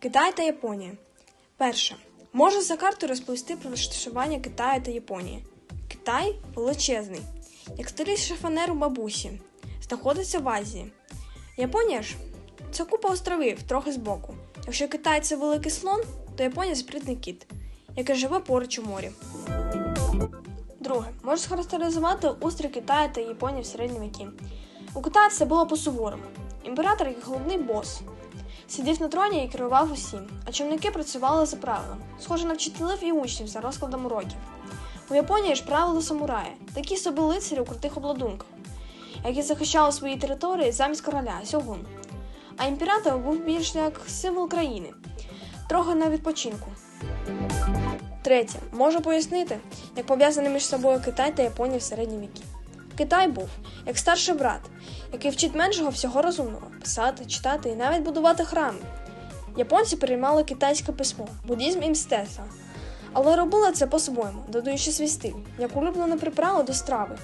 Китай та Японія. Перше. Можу за картою розповісти про розташування Китаю та Японії. Китай величезний, як старі шифонер у бабусі, знаходиться в Азії. Японія ж це купа островів, трохи збоку. Якщо Китай це великий слон, то Японія спритний кіт, який живе поруч у морі. Друге, можу схарактеризувати устрій Китаю та Японії в середні віки. У Китаї все було по-суворому. Імператор як головний бос. Сидів на троні і керував усім, а чоловіки працювали за правилом, схоже на вчителів і учнів за розкладом уроків. У Японії ж правило самураї, такі собі лицарі у крутих обладунках, які захищали свої території замість короля сьогун. А імператор був більш як символ країни, трохи на відпочинку. Третє, можу пояснити, як пов'язані між собою Китай та Японія в середні віки. Китай був як старший брат, який вчить меншого всього розумного писати, читати і навіть будувати храми. Японці переймали китайське письмо, буддізм і мистецтво, але робили це по-своєму, додаючи свій стиль, як улюблену приправу до страви.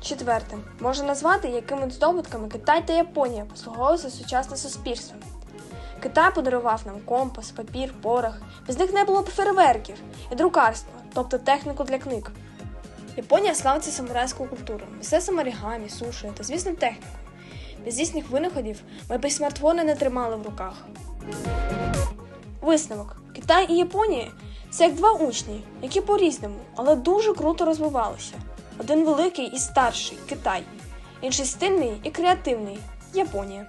Четверте, можна назвати, якими здобутками Китай та Японія послуговуються сучасне суспільство. Китай подарував нам компас, папір, порох. Без них не було б фейерверків і друкарства, тобто техніку для книг. Японія славиться самурайською культурою, мистецтвом орігамі, сушею та, звісно, технікою. Без їхніх винаходів ми б і смартфони не тримали в руках. Висновок: Китай і Японія це як два учні, які по-різному, але дуже круто розвивалися. Один великий і старший Китай, інший стильний і креативний Японія.